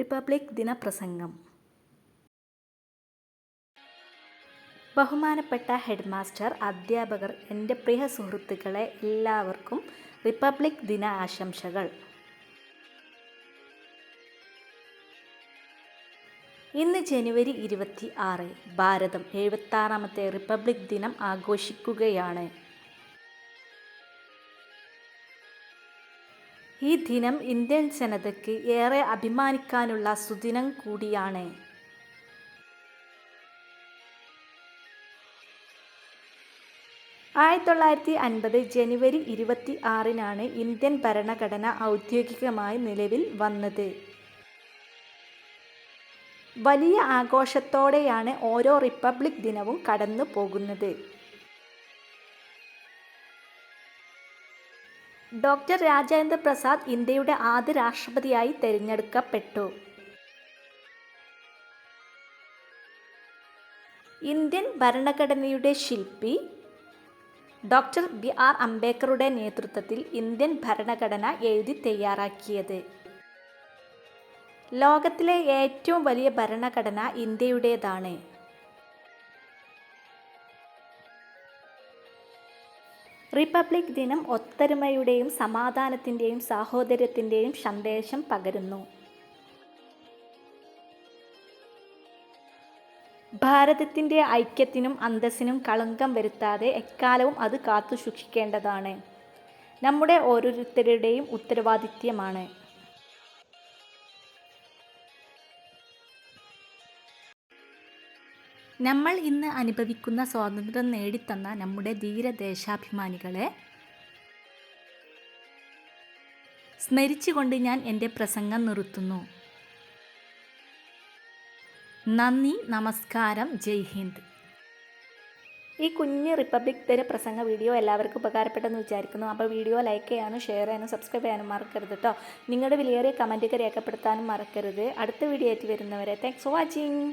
Republic ദിനപ്രസംഗം. ബഹുമാനപ്പെട്ട head master അധ്യാപകർ എന്റെ പ്രിയ സുഹൃത്തുക്കളെ എല്ലാവർക്കും റിപ്പബ്ലിക് ദിന ആശംസകൾ. ഇന്ന് ജനുവരി ഇരുപത്തി ആറ് ഭാരതം എഴുപത്താറാമത്തെ റിപ്പബ്ലിക് ദിനം ആഘോഷിക്കുകയാണ്. ഈ ദിനം ഇന്ത്യൻ ജനതയ്ക്ക് ഏറെ അഭിമാനിക്കാനുള്ള സുദിനം കൂടിയാണ്. ആയിരത്തി തൊള്ളായിരത്തി അൻപത് ജനുവരി ഇരുപത്തി ആറിനാണ് ഇന്ത്യൻ ഭരണഘടന ഔദ്യോഗികമായി നിലവിൽ വന്നത്. വലിയ ആഘോഷത്തോടെയാണ് ഓരോ റിപ്പബ്ലിക് ദിനവും കടന്നു പോകുന്നത് ഡോക്ടർ രാജേന്ദ്ര പ്രസാദ് ഇന്ത്യയുടെ ആദ്യ രാഷ്ട്രപതിയായി തിരഞ്ഞെടുക്കപ്പെട്ടു. ഇന്ത്യൻ ഭരണഘടനയുടെ ശില്പി ഡോക്ടർ ബി ആർ അംബേദ്കറുടെ നേതൃത്വത്തിൽ ഇന്ത്യൻ ഭരണഘടന എഴുതി തയ്യാറാക്കിയത്. ലോകത്തിലെ ഏറ്റവും വലിയ ഭരണഘടന ഇന്ത്യയുടേതാണ്. റിപ്പബ്ലിക് ദിനം ഒത്തൊരുമയുടെയും സമാധാനത്തിന്റെയും സാഹോദര്യത്തിന്റെയും സന്ദേശം പകരുന്നു. ഭാരതത്തിന്റെ ഐക്യത്തിനും അന്തസ്സിനും കളങ്കം വരുത്താതെ എക്കാലവും അത് കാത്തു സൂക്ഷിക്കേണ്ടതാണ് നമ്മുടെ ഓരോരുത്തരുടെയും ഉത്തരവാദിത്യമാണ്. നമ്മൾ ഇന്ന് അനുഭവിക്കുന്ന സ്വാതന്ത്ര്യം നേടിത്തന്ന നമ്മുടെ ധീരദേശാഭിമാനികളെ സ്മരിച്ചുകൊണ്ട് ഞാൻ എന്റെ പ്രസംഗം നിർത്തുന്നു. നന്ദി നമസ്കാരം ജയ് ഹിന്ദ്. ഈ കുഞ്ഞ് റിപ്പബ്ലിക് ദിന പ്രസംഗ വീഡിയോ എല്ലാവർക്കും ഉപകാരപ്പെട്ടെന്ന് വിചാരിക്കുന്നു. അപ്പോൾ വീഡിയോ ലൈക്ക് ചെയ്യാനും ഷെയർ ചെയ്യാനും സബ്സ്ക്രൈബ് ചെയ്യാനും മറക്കരുത് കേട്ടോ നിങ്ങളുടെ വിലയേറിയ കമന്റൊക്കെ രേഖപ്പെടുത്താനും മറക്കരുത്. അടുത്ത വീഡിയോ ആയിട്ട് വരുന്നവരെ താങ്ക്സ് ഫോർ വാച്ചിങ്